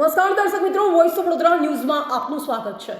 મિત્રો voice of Vadodara ન્યૂઝમાં આપનું સ્વાગત છે.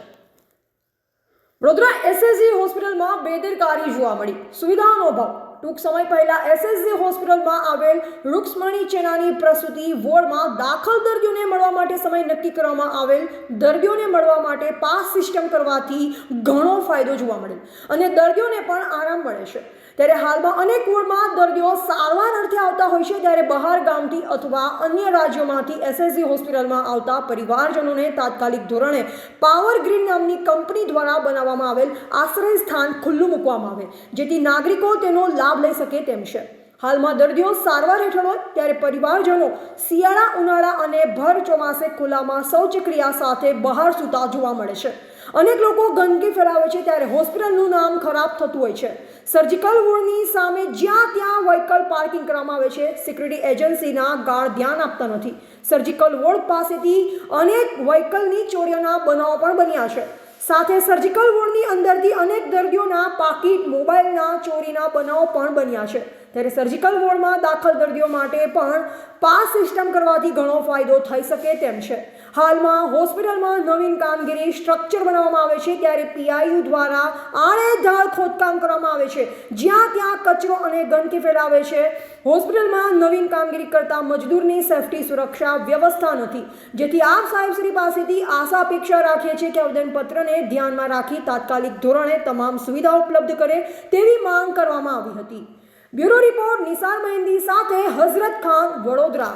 વડોદરા એસએસજી હોસ્પિટલમાં બેદરકારી જોવા મળી. સુવિધાનો અભાવ. ટૂંક સમય પહેલા એસએસજી હોસ્પિટલમાં આવેલ રૂક્ષ્મણી ચેનાની પ્રસૂતિ વોર્ડમાં દાખલ દર્દીઓને મળવા માટે સમય નક્કી કરવામાં આવેલ. દર્દીઓને મળવા માટે પાસ સિસ્ટમ કરવાથી ઘણો ફાયદો જોવા મળે અને દર્દીઓને પણ આરામ મળે છે. ત્યારે હાલમાં અનેક વોર્ડમાં દર્દીઓ સારવાર અર્થે આવતા હોય છે, ત્યારે બહાર ગામથી અથવા અન્ય રાજ્યોમાંથી એસએસજી હોસ્પિટલમાં આવતા પરિવારજનોને તાત્કાલિક ધોરણે પાવર ગ્રીડ નામની કંપની દ્વારા બનાવવામાં આવેલ આશ્રય સ્થાન ખુલ્લું મૂકવામાં આવે, જેથી નાગરિકો તેનો લાભ લઈ શકે તેમ છે. હાલમાં દર્દીઓ સારવાર હેઠળ હોય ત્યારે પરિવારજનો શિયાળા, ઉનાળા અને ભર ચોમાસે ખુલ્લામાં શૌચક્રિયા સાથે બહાર સૂતા જોવા મળે છે. અનેક લોકો ગંદકી ફેલાવે છે ત્યારે હોસ્પિટલનું નામ ખરાબ થતું હોય છે. સર્જિકલ વોર્ડની સામે જ્યાં ત્યાં વ્હીકલ પાર્કિંગ કરવામાં આવે છે સિક્યુરિટી એજન્સીના ગાળ ધ્યાન આપતા નથી. સર્જિકલ વોર્ડ પાસેથી અનેક વ્હીકલની ચોરીઓના બનાવો પણ બન્યા છે. સાથે સર્જિકલ વોર્ડની અંદરથી અનેક દર્દીઓના પાકીટ મોબાઈલના ચોરીના બનાવો પણ બન્યા છે. ત્યારે સર્જિકલ વોર્ડમાં દાખલ દર્દીઓ માટે પણ પાસ સિસ્ટમ કરવાથી ઘણો ફાયદો થઈ શકે તેમ છે. હાલમાં હોસ્પિટલમાં નવીન કામગીરી સ્ટ્રક્ચર બનાવવામાં આવે છે, ત્યારે પીઆઈયુ દ્વારા આડેધડ ખોદકામ કરવામાં આવે છે. જ્યાં ત્યાં કચરો અને ગંદકી ફેલાવે છે. હોસ્પિટલમાં નવીન કામગીરી કરતા મજદૂરની સેફટી સુરક્ષા વ્યવસ્થા નથી. જેથી આપ સાહેબશ્રી પાસેથી આશા અપેક્ષા રાખીએ છીએ કે આવેદનપત્રને ધ્યાનમાં રાખી તાત્કાલિક ધોરણે તમામ સુવિધાઓ ઉપલબ્ધ કરે તેવી માંગ કરવામાં આવી હતી. બ્યુરો રિપોર્ટ નિસાર મહેંદી સાથે હઝરત ખાન વડોદરા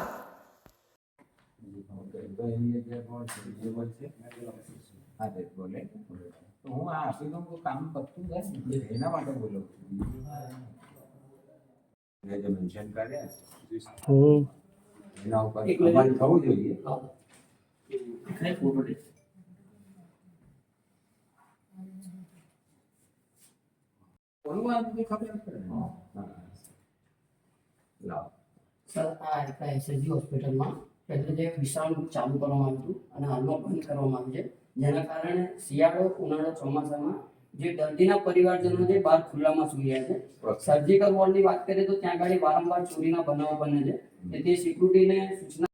તો એની જગ્યાએ કોણ છે? જે બોલશે? હા, તે બોલે. તો હું આ આપી દઉં તો કામ પતતું જાય ને. એના માટે બોલું છું. મેં જે mention કર્યા એના ઉપર અમલ થવું જોઈએ બધી ખબર પડે એસએસજી હોસ્પિટલમાં પહેલે જે વિશ્રામ ચાલુ કરવામાં આવ્યું હતું અને હાલમાં બંધ કરવામાં આવ્યું છે જેના કારણે શિયાળો ઉનાળો ચોમાસામાં જે દર્દીના પરિવારજનો જે બહાર ખુલ્લામાં સુઈ રહ્યા છે સર્જિકલ વોર્ડની વાત કરીએ તો ત્યાં આગળ વારંવાર ચોરીના બનાવો બને છે તેથી સિક્યુરિટીને સૂચના